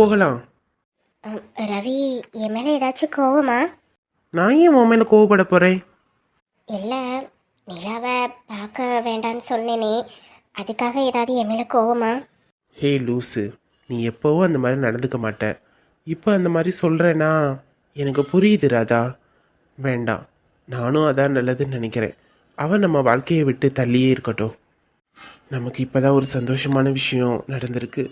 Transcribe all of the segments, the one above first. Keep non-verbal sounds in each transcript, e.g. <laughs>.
போகலாம். ரவி என் மேலே ஏதாச்சும் கோவமா? நான் ஏன் உன் மேல கோவப்பட போறேன்? இல்லை நிலாவை பார்க்க வேண்டான்னு சொன்னேனே. அதுக்காக ஏதாவது என் மேலே கோவமா? ஹே லூசு. நீ எப்போவும் அந்த மாதிரி நடந்துக்க மாட்ட. இப்போ அந்த மாதிரி சொல்கிறேன்னா எனக்கு புரியுது ராதா வேண்டாம். நானும் அதான் நல்லதுன்னு நினைக்கிறேன். அவன் நம்ம வாழ்க்கையை விட்டு தள்ளியே இருக்கட்டும். நமக்கு இப்போதான் ஒரு சந்தோஷமான விஷயம் நடந்திருக்கு.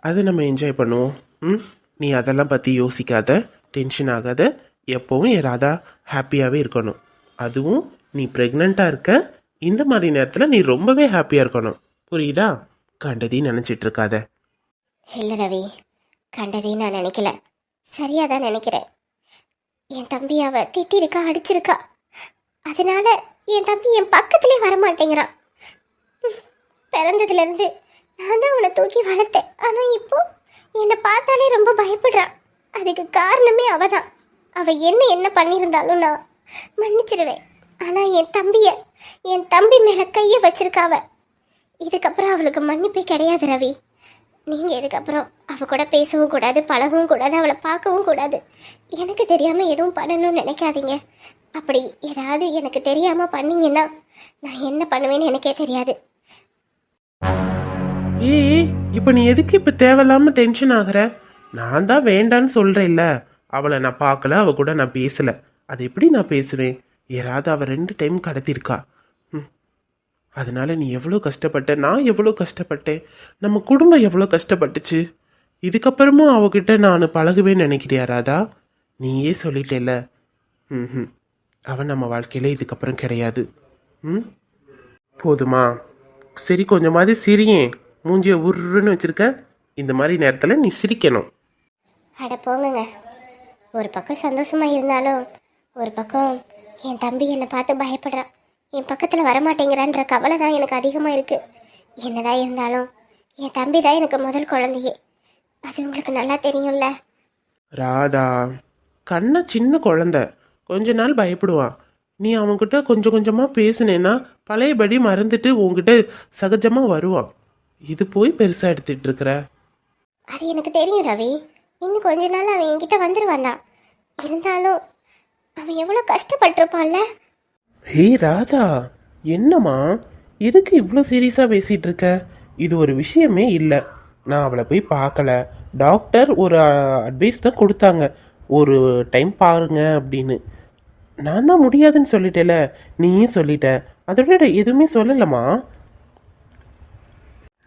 அதை நம்ம என்ஜாய் பண்ணுவோம். ம்? நீ அதெல்லாம் பற்றி யோசிக்காத. டென்ஷன் ஆகாத. எப்போவும் என் ராதா ஹாப்பியாகவே இருக்கணும். அதுவும் நீ ப்ரெக்னெண்ட்டாக இருக்க. இந்த மாதிரி நேரத்தில் நீ ரொம்பவே ஹாப்பியாக இருக்கணும். புரியுதா? கண்டதையும் நினச்சிட்டு இருக்காத. இல்லை ரவி. கண்டதையும் நான் நினைக்கல. சரியாக தான் நினைக்கிறேன். என் தம்பி அவ திட்டிருக்கா அடிச்சிருக்கா. அதனால என் தம்பி என் பக்கத்துலேயே வரமாட்டேங்கிறான். பிறந்ததுலேருந்து நான் தான் அவனை தூக்கி வளர்த்தேன். ஆனால் இப்போ என்னை பார்த்தாலே ரொம்ப பயப்படுறான் அதுக்கு காரணமே அவ தான் அவள் என்ன என்ன பண்ணியிருந்தாலும் நான் மன்னிச்சிருவேன். ஆனால் என் தம்பியை என் தம்பி மேலே கையை வச்சிருக்காவ. இதுக்கப்புறம் அவளுக்கு மன்னிப்பே கிடையாது ரவி. நீங்கள் இதுக்கப்புறம் அவ கூட பேசவும் கூடாது பழகவும் கூடாது அவளை பார்க்கவும் கூடாது. எனக்கு தெரியாமல் எதுவும் பண்ணணும்னு நினைக்காதீங்க. அப்படி ஏதாவது எனக்கு தெரியாமல் பண்ணீங்கன்னா நான் என்ன பண்ணுவேன்னு எனக்கே தெரியாது. ஏய் இப்போ நீ எதுக்கு இப்போ தேவையில்லாம டென்ஷன் ஆகுற? நான் தான் வேண்டான்னு சொல்கிறேன்ல அவளை நான் பார்க்கல அவ கூட நான் பேசலை. அது எப்படி நான் பேசுவேன்? யாராவது அவ ரெண்டு டைம் கடத்திருக்கா ம். அதனால நீ எவ்வளோ கஷ்டப்பட்ட? நான் எவ்வளோ கஷ்டப்பட்டேன்? நம்ம குடும்பம் எவ்வளோ கஷ்டப்பட்டுச்சு? இதுக்கப்புறமும் அவகிட்ட நான் பழகுவேன்னு நினைக்கிறியா ராதா? நீயே சொல்லிட்டேல ம் அவன் நம்ம வாழ்க்கையில் இதுக்கப்புறம் கிடையாது. ம்? போதுமா? சரி கொஞ்சமாவது சிரியேன். மூஞ்சிய உருன்னு வச்சிருக்க. இந்த மாதிரி நேரத்தில் நீ சிரிக்கணும். அட போங்கங்க. ஒரு பக்கம் சந்தோஷமா இருந்தாலும் ஒரு பக்கம் என் தம்பி என்னை பார்த்து பயப்படுறான். என் பக்கத்தில் வரமாட்டேங்கிறான்ற கவலை தான் எனக்கு அதிகமாக இருக்குது என்னதான் இருந்தாலும் என் தம்பி தான் எனக்கு முதல் குழந்தையே. அது உங்களுக்கு நல்லா தெரியும்ல? ராதா கண்ணா சின்ன குழந்தை. கொஞ்ச நாள் பயப்படுவான். நீ அவன்கிட்ட கொஞ்சம் கொஞ்சமாக பேசுனேன்னா பழையபடி மறந்துட்டு உன்கிட்ட சகஜமாக வருவான். இது போய் பெருசாக எடுத்துட்டு இருக்கிற அது எனக்கு தெரியும் ரவி. இன்னும் கொஞ்ச நாள் அவன் என்கிட்ட வந்துடுவான் தான். இருந்தாலும் அவன் எவ்வளோ கஷ்டப்பட்டிருப்பான்ல? ஹே ராதா. என்னம்மா? எதுக்கு இவ்வளோ சீரியஸாக பேசிகிட்டு இருக்க இது ஒரு விஷயமே இல்லை. நான் அவளை போய் பார்க்கல. டாக்டர் ஒரு அட்வைஸ் தான் கொடுத்தாங்க. ஒரு டைம் பாருங்க அப்படின்னு. நான் தான் முடியாதுன்னு சொல்லிட்டேல. நீயும் சொல்லிட்ட. அதோட எதுவுமே சொல்லலம்மா.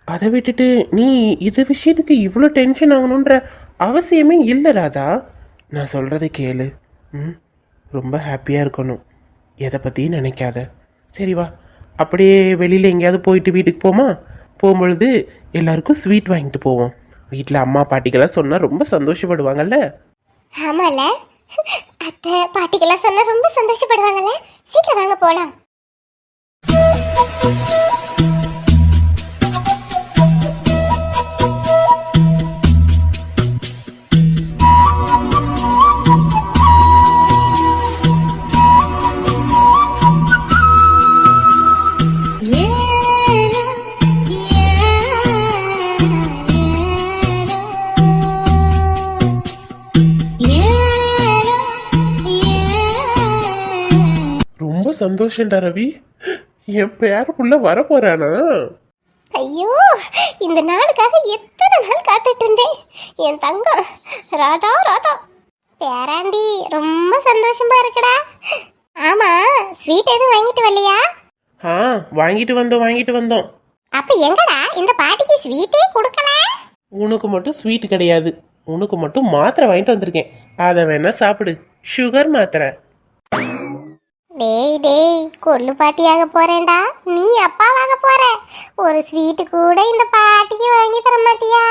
அதை விட்டுட்டு நீ இது விஷயத்துக்கு இவ்வளோ டென்ஷன் ஆகணுன்ற அவசியமே இல்லை ராதா. நான் சொல்கிறத கேளு. ம்? ரொம்ப ஹாப்பியாக இருக்கணும். எதை பற்றியும் நினைக்காத. சரி வா. அப்படியே வெளியில் எங்கேயாவது போயிட்டு வீட்டுக்கு போமா? போகும்பொழுது எல்லாருக்கும் ஸ்வீட் வாங்கிட்டு போவோம். வீட்டில் அம்மா பாட்டிக்கெல்லாம் சொன்னால் ரொம்ப சந்தோஷப்படுவாங்கல்ல? ஆமால. அத்தை பாட்டிக்கெல்லாம் சொன்னால் ரொம்ப சந்தோஷப்படுவாங்கல்ல? சீக்கிரம் வாங்க போலாம். சந்தோஷம்டா ரவி என் பேர புள்ள வர போறானா ஐயோ இந்த நாளுக்காக எத்தனை நாள் காத்துட்டு இருந்தேன். என் தங்கம் ராதா ராதா. பேராண்டி ரொம்ப சந்தோஷமா இருக்குடா. ஆமா ஸ்வீட் எதுவும் வாங்கிட்டு வரலையா? ஆ வாங்கிட்டு வந்தோம் வாங்கிட்டு வந்தோம். அப்ப எங்கடா இந்த பாட்டிக்கு ஸ்வீட்டே கொடுக்கல? உனக்கு மட்டும் ஸ்வீட் கிடையாது. உனக்கு மட்டும் மாத்திரை வாங்கிட்டு வந்திருக்கேன். அதை வேணா சாப்பிடு. சுகர் மாத்திரை. டேய் டேய் கொள்ளு பாட்டியாக போறேன்டா. நீ அப்பாவாக போற. ஒரு ஸ்வீட்டு கூட இந்த பாட்டிக்கு வாங்கி தர மாட்டியா?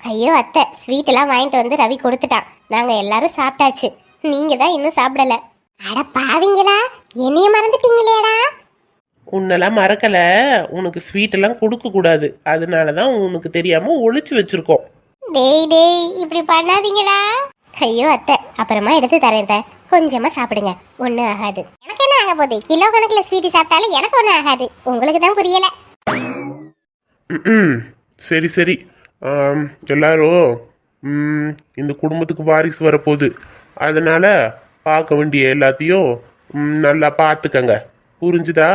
ஐயோ அத்தை ஸ்வீட் எல்லாம் வாங்கிட்டு வந்து ரவி கொடுத்துட்டான். நாங்க எல்லாரும் சாப்பிட்டாச்சு. நீங்க தான் இன்னும் சாப்பிடல. அட பாவிங்களா என்னைய மறந்துட்டீங்களேடா. உன்னெல்லாம் மறக்கல. உனக்கு ஸ்வீட் எல்லாம் கொடுக்க கூடாது. அதனால தான் உனக்கு தெரியாம ஒளிச்சு வச்சிருக்கோம். டேய் டேய் இப்படி பண்ணாதீங்கடா. ஐயோ அத்தை. அப்புறமா எடுத்து தரேன் அத்தை. கொஞ்சமா சாப்பிடுங்க. ஒன்றும் ஆகாது. எனக்கு என்ன ஆக போகுது? கிலோ கணக்கில் ஸ்வீட் சாப்பிட்டாலும் எனக்கு ஒன்றும் ஆகாது. உங்களுக்கு தான் புரியல. சரி சரி. ஆம், எல்லாரும் ம், இந்த குடும்பத்துக்கு வாரிசு வரப்போகுது. அதனால பார்க்க வேண்டிய எல்லாத்தையும் ம், நல்லா பார்த்துக்கங்க. புரிஞ்சுதா?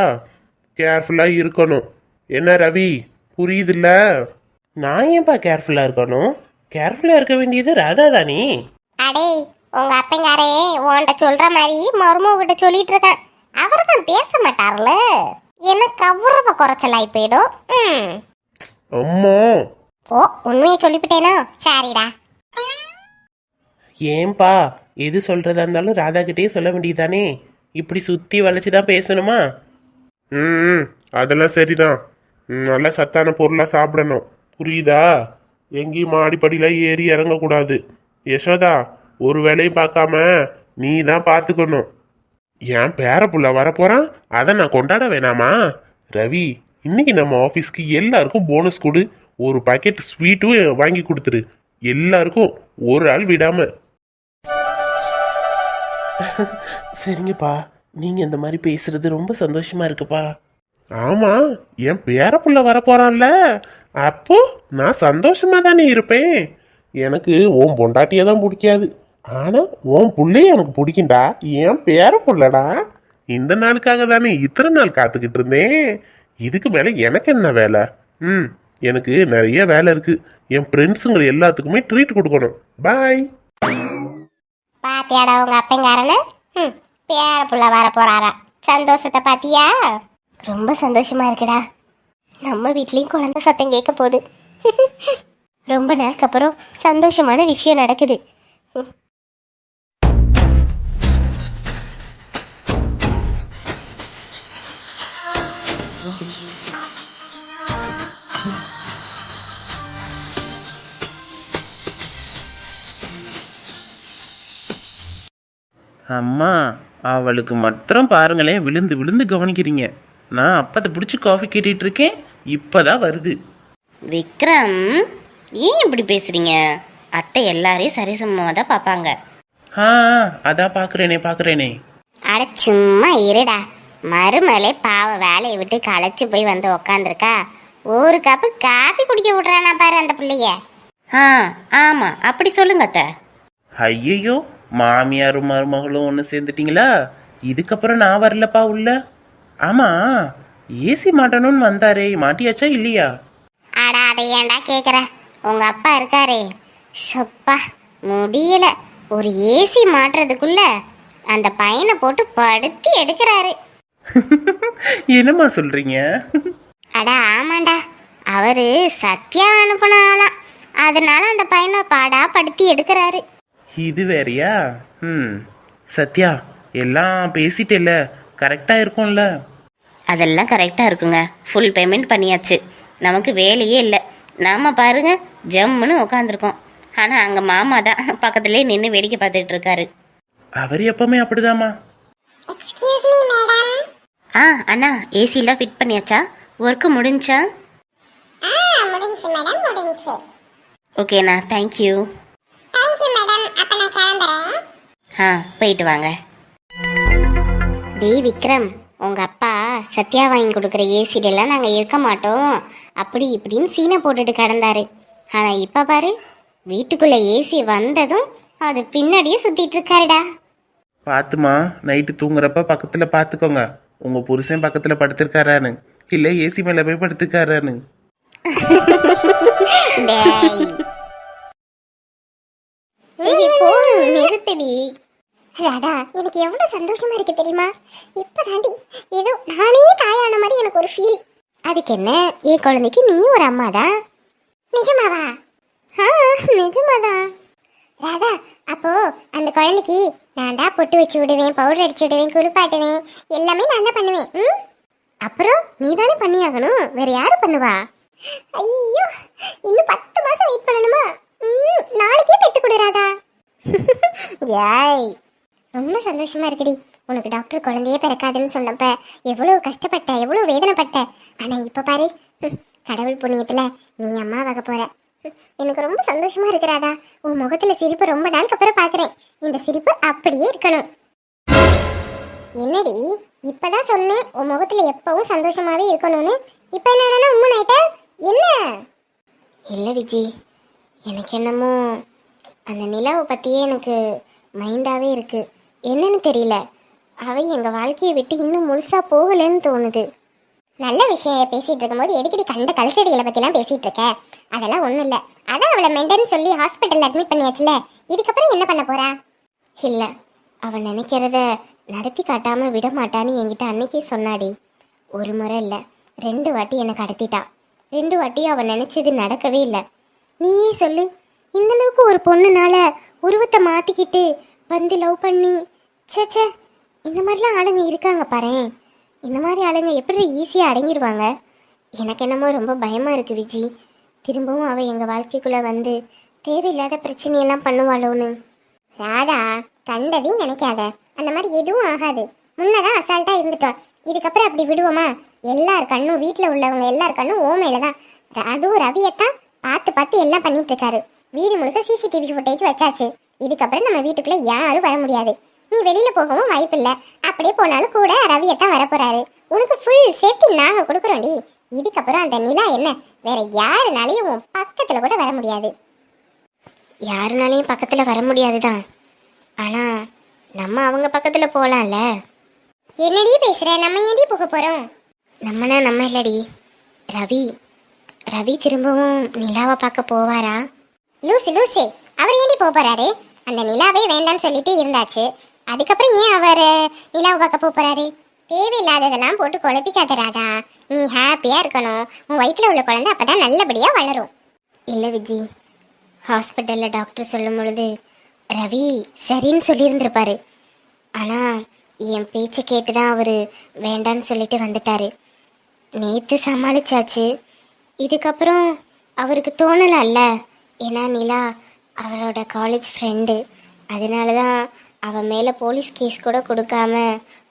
கேர்ஃபுல்லாக இருக்கணும். என்ன ரவி? புரியுதுல்ல? நான் ஏன்பா கேர்ஃபுல்லாக இருக்கணும்? கேர்ஃபுல்லாக இருக்க வேண்டியது ராதா தானே அடே உங்க அப்பங்காரே உன்கிட்ட சொல்ற மாதிரி மருமகிட்ட சொல்லிட்டு இருக்கேன் அவர் தான் பேச மாட்டார்ல. எனக்கு கௌரவ குறைச்சலாய் போயிடும். ம். அம்மா. ஓ உண்மையை சொல்லிவிட்டேனோ? சரிடா. ஏன்பா எது சொல்கிறதா இருந்தாலும் ராதா கிட்டே சொல்ல வேண்டியதானே இப்படி சுற்றி வளைச்சி தான் பேசணுமா? ம் அதெல்லாம் சரிதான். ம், நல்ல சத்தான பொருளாக சாப்பிடணும். புரியுதா? எங்கேயும் மாடிப்படியில் ஏறி இறங்கக்கூடாது. யசோதா ஒரு வேலையும் பார்க்காம நீ தான் பார்த்துக்கணும். என் பேர புள்ள வரப்போறான் அதை நான் கொண்டாட வேணாமா? ரவி இன்னைக்கு நம்ம ஆஃபீஸ்க்கு எல்லாருக்கும் போனஸ் கொடு. ஒரு பாக்கெட் ஸ்வீட்டும் வாங்கி கொடுத்துரு. எல்லாருக்கும் ஒரு ஆள் விடாம. சரிங்கப்பா. நீங்கள் இந்த மாதிரி பேசுறது ரொம்ப சந்தோஷமா இருக்குப்பா. ஆமா என் பேர புள்ள வரப்போறான்ல. அப்போ நான் சந்தோஷமா தானே இருப்பேன். எனக்கு ஓம் பொண்டாட்டியை தான் பிடிக்காது. ஆனால் ஓம் பிள்ளைய எனக்கு பிடிக்கும்டா. என் பேர பிள்ளடா இந்த நாளுக்காக தானே இத்தனை நாள் காத்துக்கிட்டு இருந்தேன். இதுக்கு மேலே எனக்கு என்ன வேலை? ம் எனக்கு நிறைய வேலை இருக்கு. என் ஃப்ரெண்ட்ஸுங்க எல்லாத்துக்குமே ட்ரீட் கொடுக்கணும். பாய் பாத்தியாடா உங்க அப்பங்காரனு? பேர புள்ள வர போறாரா. சந்தோஷத்தை பாத்தியா? ரொம்ப சந்தோஷமா இருக்குடா. நம்ம வீட்லயும் குழந்தை சத்தம் கேட்க போகுது. <laughs> ரொம்ப நாளுக்கு அப்புறம் சந்தோஷமான விஷயம் நடக்குது. அம்மா அவளுக்கு மாத்திரம் பாருங்களேன் விழுந்து விழுந்து கவனிக்கிறீங்க நான் அப்பத்தை பிடிச்சி காஃபி கேட்டுட்டு இருக்கேன் இப்போதான் வருது விக்ரம் ஏன் இப்படி பேசுறீங்க? அத்தை எல்லாரையும் சரிசமமாக தான் பார்ப்பாங்க. ஆ அதான் பார்க்குறேனே பார்க்குறேனே. அட சும்மா இருடா. மருமலே பாவ வேலையை விட்டு களைச்சு போய் வந்து உக்காந்துருக்கா. ஒரு கப்பு காபி குடிக்க விடுறானா பாரு அந்த பிள்ளைய. ஆ ஆமாம் அப்படி சொல்லுங்க அத்தை. ஐயையோ மாமியாரும் மருமகளும் ஒன்று சேர்ந்துட்டீங்களா? இதுக்கப்புறம் நான் வரலப்பா உள்ள. ஆமா ஏசி மாட்டணும்னு வந்தாரே மாட்டியாச்சா இல்லையா? அடா அதை ஏன்டா கேக்குற? உங்க அப்பா இருக்காரே. சப்பா முடியல. ஒரு ஏசி மாட்டுறதுக்குள்ள அந்த பையனை போட்டு படுத்தி எடுக்கிறாரு. என்னம்மா சொல்றீங்க? அட ஆமாண்டா. அவரு சத்யா அனுப்புன ஆளாம் அதனால அந்த பையனை பாடா படுத்தி எடுக்கிறாரு. இது வேறயா? ம். சத்யா எல்லாம் பேசிட்டேல கரெக்டா இருக்கும்ல? அதெல்லாம் கரெக்டாக இருக்குங்க. ஃபுல் பேமெண்ட் பண்ணியாச்சு. நமக்கு வேலையே இல்லை. நாம் பாருங்க ஜம்முன்னு உட்காந்துருக்கோம் ஆனால் அங்கே மாமா தான் பக்கத்துலேயே நின்று வேடிக்கை பார்த்துட்டு இருக்காரு. அவர் எப்பவுமே அப்படிதாம்மா. எக்ஸ்கியூஸ் மீ மேடம் ஆ அண்ணா ஏசிலாம் ஃபிட் பண்ணியாச்சா? ஒர்க்கு முடிஞ்சா? ஆ முடிஞ்சு மேடம் முடிஞ்சு. ஓகேண்ணா தேங்க்யூ தேங்க்யூ மேடம் அப்ப நான் கிளம்புறேன். ஆ போயிட்டு வாங்க. டேய் விக்ரம் உங்க அப்பா சத்யா வாங்கி கொடுக்குற ஏசிலெல்லாம் நாங்க இருக்க மாட்டோம். அப்படி இப்படின்னு சீனை போட்டுட்டு கிடந்தாரு. ஆனா இப்ப பாரு வீட்டுக்குள்ள ஏசி வந்ததும் அது பின்னாடியே சுத்திட்டு இருக்காருடா. பார்த்துமா நைட்டு தூங்குறப்ப பக்கத்துல பார்த்துக்கோங்க உங்க புருஷன் பக்கத்துல படுத்திருக்காரான்னு. இல்லை ஏசி மேல போய் படுத்துக்காரான்னு <laughs> நிறுத்துடி. ராதா எனக்கு எவ்வளவு சந்தோஷமா இருக்கு தெரியுமா? இப்பதாண்டி ஏதோ நானே தாயான மாதிரி எனக்கு ஒரு ஃபீல் அதுக்கு என்ன? என் குழந்தைக்கு நீ ஒரு அம்மா தான் நிஜமாவா? ஆ நிஜமாதான் ராதா அப்போ அந்த குழந்தைக்கு நான் தான் பொட்டு வச்சு விடுவேன் பவுடர் அடிச்சு விடுவேன் குளிப்பாட்டுவேன். எல்லாமே நான் தான் பண்ணுவேன் ம்? அப்புறம் நீ தானே பண்ணியாகணும்? வேற யாரு பண்ணுவா? ஐயோ இன்னும் பத்து மாசம் வெயிட் பண்ணணுமா? ம், நாளைக்கே பெத்து கொடுறாதா <laughs> ஏய் ரொம்ப சந்தோஷமா இருக்குடி. உனக்கு டாக்டர் குழந்தையே பிறக்காதுன்னு சொன்னப்ப எவ்வளோ கஷ்டப்பட்ட எவ்வளோ வேதனைப்பட்ட. ஆனால் இப்போ பாரு. கடவுள் புண்ணியத்தில் நீ அம்மா போற. எனக்கு ரொம்ப சந்தோஷமா இருக்கிறாதா உன் முகத்தில் சிரிப்பு ரொம்ப நாளுக்கு அப்புறம் பார்க்குறேன் இந்த சிரிப்பு அப்படியே இருக்கணும். என்னடி? இப்பதான் சொன்னேன். உன் முகத்தில் எப்பவும் சந்தோஷமாவே இருக்கணும்னு. இப்போ என்னடா உம்மன் ஆயிட்ட? என்ன? இல்லை விஜி. எனக்கு என்னமோ அந்த நிலாவை பற்றியே எனக்கு மைண்டாகவே இருக்குது என்னன்னு தெரியல. அவ எங்கள் வாழ்க்கையை விட்டு இன்னும் முழுசாக போகலைன்னு தோணுது. நல்ல விஷயம் பேசிட்டு இருக்கும்போது எதுக்கடி கண்ட கலசடிகளை பற்றிலாம் பேசிட்டு இருக்க? அதெல்லாம் ஒன்றும் இல்லை. அதான் அவளை மெண்டன்னு சொல்லி ஹாஸ்பிட்டல் அட்மிட் பண்ணியாச்சுல. இதுக்கப்புறம் என்ன பண்ண போறா? இல்லை. அவன் நினைக்கிறத நடத்தி காட்டாம விட மாட்டான்னு என்கிட்ட அன்னைக்கே சொன்னாடி. ஒரு முறை இல்லை. ரெண்டு வாட்டி என்னை கடத்திட்டா. ரெண்டு வாட்டி அவன் நினைச்சது நடக்கவே இல்லை. நீயே சொல்லு. இந்தளவுக்கு ஒரு பொண்ணுனால உருவத்தை மாற்றிக்கிட்டு வந்து லவ் பண்ணி ச்சே ச்சே. இந்த மாதிரிலாம் ஆளுங்க இருக்காங்க பாரேன். இந்த மாதிரி ஆளுங்க எப்படி ஈஸியாக அடங்கிடுவாங்க எனக்கு என்னமோ ரொம்ப பயமாக இருக்குது விஜி. திரும்பவும் அவள் எங்கள் வாழ்க்கைக்குள்ளே வந்து தேவையில்லாத பிரச்சனையெல்லாம் பண்ணுவாளோன்னு. ராதா கண்டதையும் நினைக்காத. அந்த மாதிரி எதுவும் ஆகாது. முன்னதான் அசால்ட்டாக இருந்துட்டோம். இதுக்கப்புறம் அப்படி விடுவோமா? எல்லார் கண்ணும் வீட்டில் உள்ளவங்க எல்லார் கண்ணும் ஓமையில தான். அதுவும் ரவியைத்தான் பார்த்து பார்த்து எல்லாம் பண்ணிட்டு இருக்காரு. வீடு முழுக்க சிசிடிவி ஃபுட்டேஜ் வச்சாச்சு. இதுக்கப்புறம் நம்ம வீட்டுக்குள்ளே யாரும் வர முடியாது. நீ வெளியில போகவும் வாய்ப்பில்லை. அப்படியே போனாலும் கூட ரவியத்தான் வரப்போறாரு. உனக்கு ஃபுல் சேஃப்டி நாங்க கொடுக்குறோம்டி. இதுக்கப்புறம் அந்த நிலா என்ன? வேற யாருனாலையும் உன் பக்கத்துல கூட வர முடியாது. யாருனாலையும் பக்கத்துல வர முடியாதுதான். ஆனா நம்ம அவங்க பக்கத்துல போலாம்ல? என்னடி பேசுற? நம்ம ஏடி போக போறோம்? நம்மனா நம்ம இல்லடி. ரவி ரவி திரும்பவும் நிலாவை பார்க்க போவாரா? லூசு லூசு. அவர் ஏண்டி போக போறாரு? அந்த நிலாவே வேண்டாம்னு சொல்லிட்டு இருந்தாச்சு. அதுக்கப்புறம் ஏன் அவர் நிலாவை பார்க்க போறாரு? தேவையில்லாததெல்லாம் போட்டு குழப்பிக்காத ராஜா நீ ஹாப்பியா இருக்கணும். உன் வயிற்றுல உள்ள குழந்தை அப்பதான் நல்லபடியா வளரும். இல்ல விஜி. ஹாஸ்பிட்டல்ல டாக்டர் சொல்லும் பொழுது ரவி சரின்னு சொல்லியிருந்திருப்பாரு. ஆனா என் பேச்சை கேட்டு தான் அவர் வேண்டான்னு சொல்லிட்டு வந்துட்டாரு. நேத்து சமாளிச்சாச்சு. இதுக்கப்புறம் அவருக்கு தோணலாம்ல ஏன்னா நிலா அவரோட காலேஜ் ஃப்ரெண்டு அதனால தான் அவன் மேலே போலீஸ் கேஸ் கூட கொடுக்காம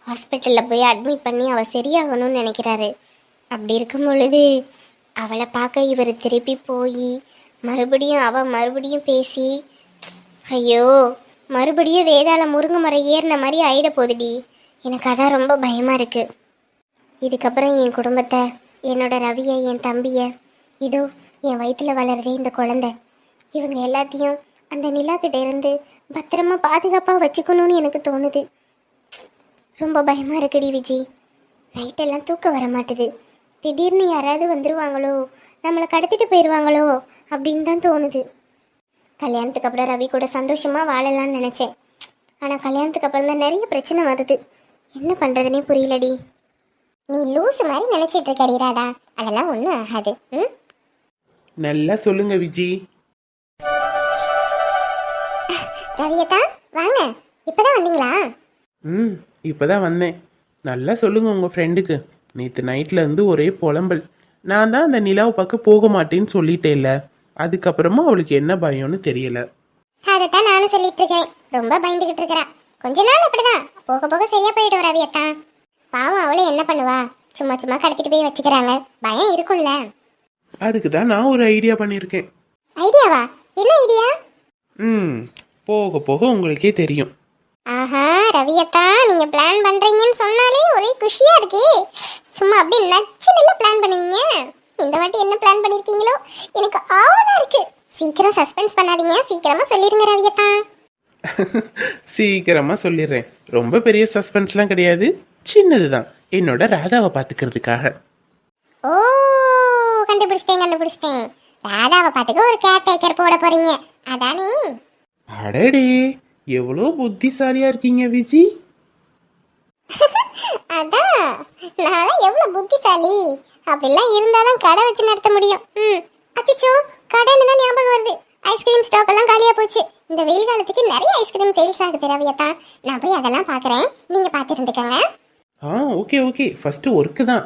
ஹாஸ்பிட்டலில் போய் அட்மிட் பண்ணி அவள் சரியாகணும்னு நினைக்கிறாரு. அப்படி இருக்கும் பொழுது அவளை பார்க்க இவர் திருப்பி போய் மறுபடியும் அவள் மறுபடியும் பேசி ஐயோ மறுபடியும் வேதாள முருங்கை மரம் ஏறின மாதிரி ஆயிட போகுதுடி. எனக்கு அதான் ரொம்ப பயமாக இருக்குது இதுக்கப்புறம் என் குடும்பத்தை என்னோட ரவியை என் தம்பியை இதோ என் வயிற்றில் வளருதே இந்த குழந்தை. இவங்க எல்லாத்தையும் அந்த நிலா கிட்ட இருந்து பத்திரமா பாதுகாப்பாக வச்சுக்கணும்னு எனக்கு தோணுது. ரொம்ப பயமாக இருக்குடி விஜி. நைட்டெல்லாம் தூக்கம் வர மாட்டுது. திடீர்னு யாராவது வந்துருவாங்களோ நம்மளை கடத்திட்டு போயிடுவாங்களோ அப்படின்னு தான் தோணுது. கல்யாணத்துக்கு அப்புறம் ரவி கூட சந்தோஷமாக வாழலாம்னு நினச்சேன். ஆனால் கல்யாணத்துக்கு அப்புறம் தான் நிறைய பிரச்சனை வருது. என்ன பண்ணுறதுனே புரியலடி. நீ லூஸ் மாதிரி நினைச்சிட்டு இருக்கடி ராதா. அதெல்லாம் ஒன்றும் ஆகாது. ம்? நல்லா சொல்லுங்க விஜி. ரவியத்தா வாங்க. இப்பதான் வந்தீங்களா? ம் இப்போதான் வந்தேன். நல்லா சொல்லுங்க உங்க ஃப்ரெண்டுக்கு நேற்று நைட்ல இருந்து ஒரே புலம்பல். நான் தான் அந்த நிலாவை பார்க்க போக மாட்டேன்னு சொல்லிட்டேன்ல. அதுக்கப்புறமா அவளுக்கு என்ன பயம்னு தெரியல. அதைத்தான் நானும் சொல்லிட்டு இருக்கேன். ரொம்ப பயந்துகிட்டு இருக்கிறா. கொஞ்ச நாள் அப்படிதான். போக போக சரியா போயிடும் ரவியத்தா. பாவம் அவளும் என்ன பண்ணுவா? சும்மா சும்மா கடத்திட்டு போய் வச்சுக்கிறாங்க. பயம் இருக்கும்ல. அதுக்கு தான் நான் ஒரு ஐடியா பண்ணியிருக்கேன். ஐடியாவா என்ன ஐடியா ம் போக போக உங்களுக்கே தெரியும். ஆஹா ரவியத்தா நீங்க பிளான் பண்றீங்கன்னு சொன்னாலே ஒரே குஷியா இருக்கே. சும்மா அப்படியே நச்சு நல்லா பிளான் பண்ணுவீங்க. இந்த வாட்டி என்ன பிளான் பண்ணிருக்கீங்களோ? எனக்கு ஆவலா இருக்கு. சீக்கிரம் சஸ்பென்ஸ் பண்ணாதீங்க. சீக்கிரமா சொல்லிருங்க ரவியத்தா. சீக்கிரமா சொல்லிடுறேன். ரொம்ப பெரிய சஸ்பென்ஸ்லாம் கிடையாது. சின்னதுதான். என்னோட ராதாவை பார்த்துக்கிறதுக்காக ஓ கண்டுபிடிச்சிட்டேன் கண்டுபிடிச்சிட்டேன். ராதாவை பார்த்துக்க ஒரு கேர் டேக்கர் போட போறீங்க. அதானே? அடடே எவ்வளோ புத்திசாலியா இருக்கீங்க விஜி? <laughs> அதான் நான் எவ்வளவு புத்திசாலி? அப்படிலாம் இருந்தாதான் கடை வச்சு நடத்த முடியும். ம் அச்சோ கடைன்னு தான் ஞாபகம் வருது. ஐஸ்கிரீம் ஸ்டாக் எல்லாம் காலியா போச்சு. இந்த வெயில் காலத்துக்கு நிறைய ஐஸ்கிரீம் சேல்ஸ் ஆகுது ரவியத்தா நான் போய் அதெல்லாம் பார்க்கறேன். நீங்க பார்த்து இருந்துக்கங்க. ஆ ஓகே ஓகே. ஃபர்ஸ்ட் ஒர்க்கு தான்.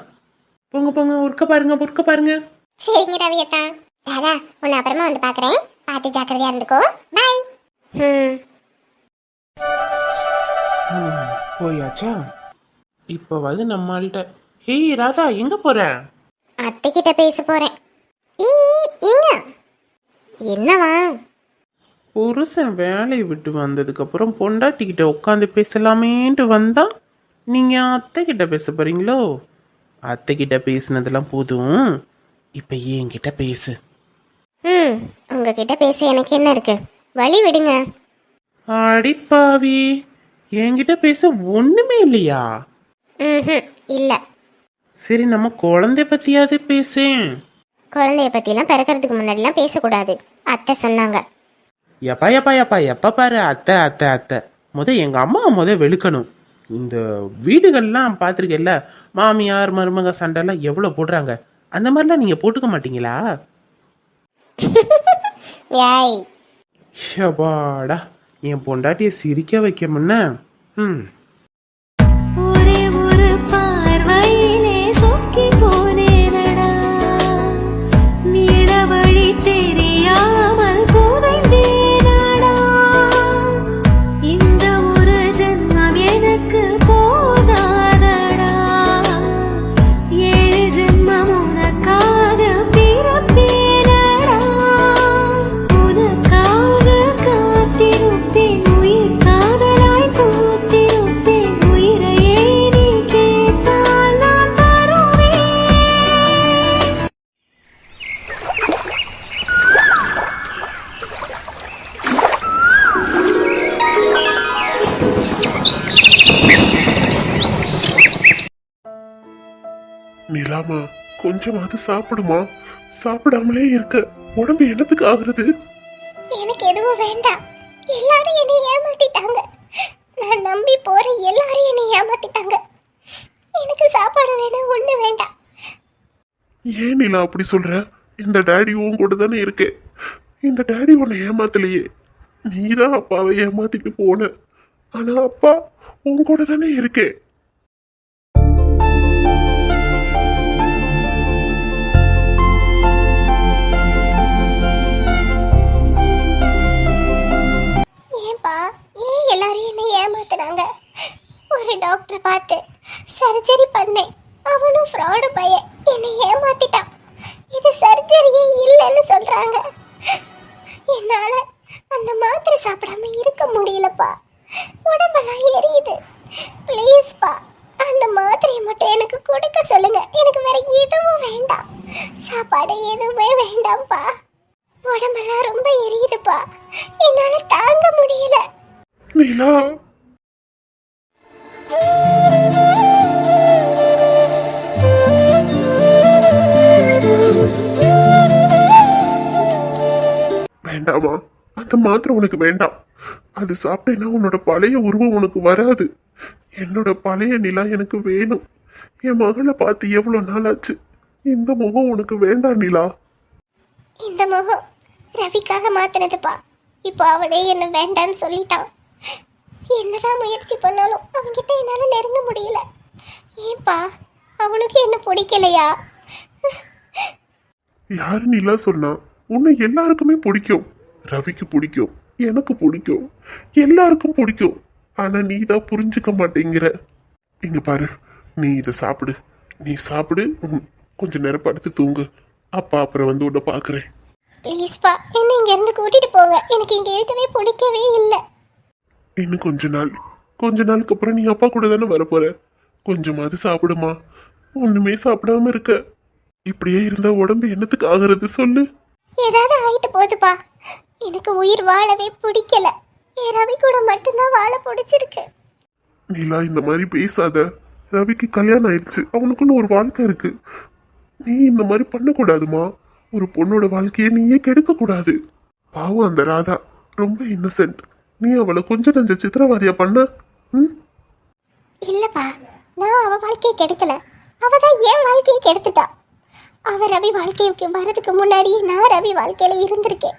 போங்க போங்க ஒர்க்க பாருங்க ஒர்க்க பாருங்க. சரிங்க ரவியத்தா தாதா உன்னை அப்புறமா வந்து பார்க்கறேன். பார்த்து ஜாக்கிரதையா இருந்துக்கோ. பாய் ம் போயாச்சா? இப்போவாது நம்மள்கிட்ட ஹேய் ராதா எங்க போற? அத்தை கிட்ட பேச போறேன். ஈ எங்க? என்னவா? புருஷன் வேலையை விட்டு வந்ததுக்கப்புறம் பொண்டாட்டிக்கிட்ட உட்காந்து பேசலாமேன்ட்டு வந்தா நீங்க அத்தை கிட்ட பேச போறீங்களோ? அத்தை கிட்ட பேசினதெல்லாம் போதும். இப்ப என்கிட்ட பேசு. ம் உங்ககிட்ட பேச எனக்கு என்ன இருக்கு? வழி விடுங்க. அடிப்பாவி என்கிட்ட பேச ஒண்ணுமே இல்லையா? ம் இல்லை. சரி நம்ம குழந்தை பத்தியாவது பேசேன். குழந்தைய பற்றிலாம் பிறக்கிறதுக்கு முன்னாடிலாம் பேசக்கூடாது. அத்தை சொன்னாங்க. எப்பா எப்பா எப்பா எப்ப பாரு அத்தை அத்தை அத்தை. முத எங்க அம்மா முத வெளுக்கணும். இந்த வீடுகள்லாம் பார்த்துருக்கேல்ல மாமியார் மருமக சண்டைலாம் எவ்வளோ போடுறாங்க? அந்த மாதிரிலாம் நீங்க போட்டுக்க மாட்டீங்களா? <laughs> ஏய் ஷபாடா என் பொண்டாட்டியை சிரிக்க வைக்கமுன்ன ம். நிலாமா கொஞ்சமாவது சாப்பிடுமா? சாப்பிடாமலே இருக்க. உடம்பு என்னத்துக்கு ஆகுறது? எனக்கு எதுவும் வேண்டாம். எல்லாரும் என்னை ஏமாத்திட்டாங்க. நான் நம்பி போற எல்லாரும் என்னை ஏமாத்திட்டாங்க. எனக்கு சாப்பாடு வேணாம் ஒண்ணு வேண்டாம். ஏன் நிலா அப்படி சொல்ற? இந்த டாடி உன் கூட தானே இருக்கே. இந்த டாடி உன்னை ஏமாத்தலையே. நீதான் அப்பாவை ஏமாத்திட்டு போன. ஆனா அப்பா உன் கூட தானே இருக்கே. டாக்டரை பார்த்து சர்ஜரி பண்ணேன் அவனும் ஃப்ராடு பையன் என்னை ஏமாத்திட்டான். இது சர்ஜரியே இல்லைன்னு சொல்கிறாங்க என்னால் அந்த மாத்திரை சாப்பிடாம இருக்க முடியலப்பா. உடம்பெல்லாம் எரியுது. ப்ளீஸ்ப்பா அந்த மாத்திரையை மட்டும் எனக்கு கொடுக்க சொல்லுங்க. எனக்கு வேற எதுவும் வேண்டாம். சாப்பாடு எதுவுமே வேண்டாம்ப்பா. உடம்பெல்லாம் ரொம்ப எரியுதுப்பா. என்னால் தாங்க முடியல. நிலா வேண்டாமா? அந்த மாத்திரை உனக்கு வேண்டாம். அது சாப்பிட்டேன்னா உன்னோட பழைய உருவம் உனக்கு வராது. என்னோட பழைய நிலா எனக்கு வேணும். என் மகளை பார்த்து எவ்வளவு நாள் ஆச்சு இந்த முகம் உனக்கு வேண்டாம் நிலா. இந்த முகம் ரவிக்காக மாத்தினதுப்பா. இப்போ அவனே என்ன வேண்டான்னு சொல்லிட்டான். என்னதான் முயற்சி பண்ணாலும் அவன்கிட்ட என்னால நெருங்க முடியல. ஏன்பா அவனுக்கு என்ன பிடிக்கலையா? யாரு நிலா சொன்னா உன்னை எல்லாருக்குமே பிடிக்கும். ரவிக்கு பிடிக்கும் எனக்கு பிடிக்கும் எல்லாருக்கும் பிடிக்கும். ஆனா நீ தான் புரிஞ்சுக்க மாட்டேங்கிற. இங்க பாரு நீ இதை சாப்பிடு. நீ சாப்பிடு ம், கொஞ்ச நேரம் படுத்து தூங்கு. அப்பா அப்புறம் வந்து உன்னை பாக்குறேன் ப்ளீஸ்ப்பா என்ன இங்க இருந்து கூட்டிட்டு போங்க. எனக்கு இங்க இருக்கவே பிடிக்கவே இல்லை. இன்னும் கொஞ்ச நாள். கொஞ்ச நாளுக்கு அப்புறம் நீ அப்பா கூட தானே வரப்போற கொஞ்சமாவது சாப்பிடுமா? ஒண்ணுமே சாப்பிடாம இருக்க. இப்படியே இருந்தா உடம்பு என்னத்துக்கு ஆகுறது சொல்லு. ஏதாவது ஆயிட்டு போகுதுப்பா எனக்கு உயிர் வாழவே பிடிக்கல. என் ரவி கூட மட்டும்தான் வாழ பிடிச்சிருக்கு. நிலா இந்த மாதிரி பேசாத. ரவிக்கு கல்யாணம் ஆயிடுச்சு. அவனுக்குன்னு ஒரு வாழ்க்கை இருக்கு. நீ இந்த மாதிரி பண்ணக்கூடாதுமா. ஒரு பொண்ணோட வாழ்க்கையை நீயே கெடுக்க கூடாது பாவம் அந்த ராதா. ரொம்ப இன்னசென்ட் நீ அவளை கொஞ்சம் நஞ்ச சித்திரவாதியா பண்ண? ம்? இல்லப்பா நான் அவ வாழ்க்கையை கெடுக்கல. அவ தான் என் வாழ்க்கையை கெடுத்துட்டா. அவ ரவி வாழ்க்கைக்கு வர்றதுக்கு முன்னாடி நான் ரவி வாழ்க்கையில இருந்திருக்கேன்.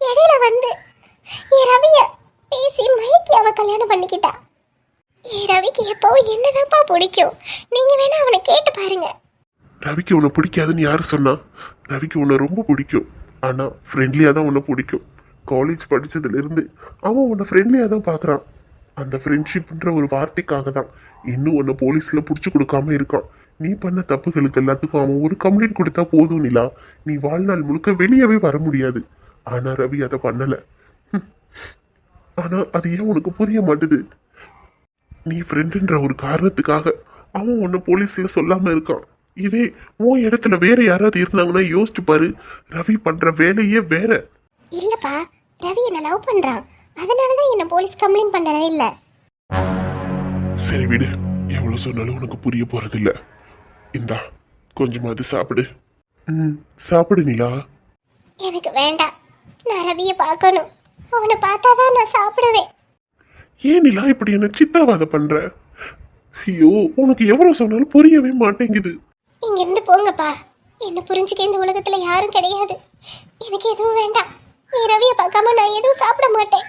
இடையில வந்து என் ரவிய பேசி மைக்கி அவ கல்யாணம் பண்ணிக்கிட்டா. என் ரவிக்கு எப்பவும் என்னதான்ப்பா பிடிக்கும்? நீங்க வேணா அவனை கேட்டு பாருங்க. ரவிக்கு உன்னை பிடிக்காதுன்னு யாரு சொன்னா? ரவிக்கு உன்னை ரொம்ப பிடிக்கும். ஆனா ஃப்ரெண்ட்லியா தான் உன்னை பிடிக்கும். காலேஜ் படித்ததுலேருந்து அவன் உன்னை ஃப்ரெண்ட்லியாக தான் பார்க்குறான் அந்த ஃப்ரெண்ட்ஷிப்ன்ற ஒரு வார்த்தைக்காக தான் இன்னும் உன்னை போலீஸில் பிடிச்சி கொடுக்காம இருக்கான். நீ பண்ண தப்புகளுக்கு எல்லாத்துக்கும் அவன் ஒரு கம்ப்ளைண்ட் கொடுத்தா போதும் நிலா. நீ வாழ்நாள் முழுக்க வெளியவே வர முடியாது. ஆனால் ரவி அதை பண்ணலை. ஆனால் அது ஏன் உனக்கு புரிய மாட்டுது? நீ ஃப்ரெண்டுன்ற ஒரு காரணத்துக்காக அவன் உன்னை போலீஸில் சொல்லாமல் இருக்கான். இதே உன் இடத்துல வேற யாராவது இருந்தாங்கன்னா யோசிச்சு பாரு. ரவி பண்ற வேலையே வேற. இல்லப்பா ரவி என்ன லவ் பண்றான். அதனாலதான் என்ன போலீஸ் கம்ப்ளைண்ட் பண்ணவே இல்ல. சரி விடு எவ்வளவு சொன்னாலும் உனக்கு புரிய போறதில்ல. இந்தா கொஞ்சமாவது சாப்பிடு. ம். சாப்பிடு நிலா. எனக்கு வேண்டாம் நான் ரவியை பார்க்கணும். அவனை பார்த்தாதான் நான் சாப்பிடுவேன். ஏன் நிலா இப்படி என்ன சித்தாவாத பண்ற? ஐயோ உனக்கு எவ்வளவு சொன்னாலும் புரியவே மாட்டேங்குது. இங்க இருந்து போங்கப்பா. என்ன புரிஞ்சுக்க இந்த உலகத்துல யாரும் கிடையாது. எனக்கு எதுவும் வேண்டாம். நீ பார்க்காம நான் எதுவும் சாப்பிட மாட்டேன்.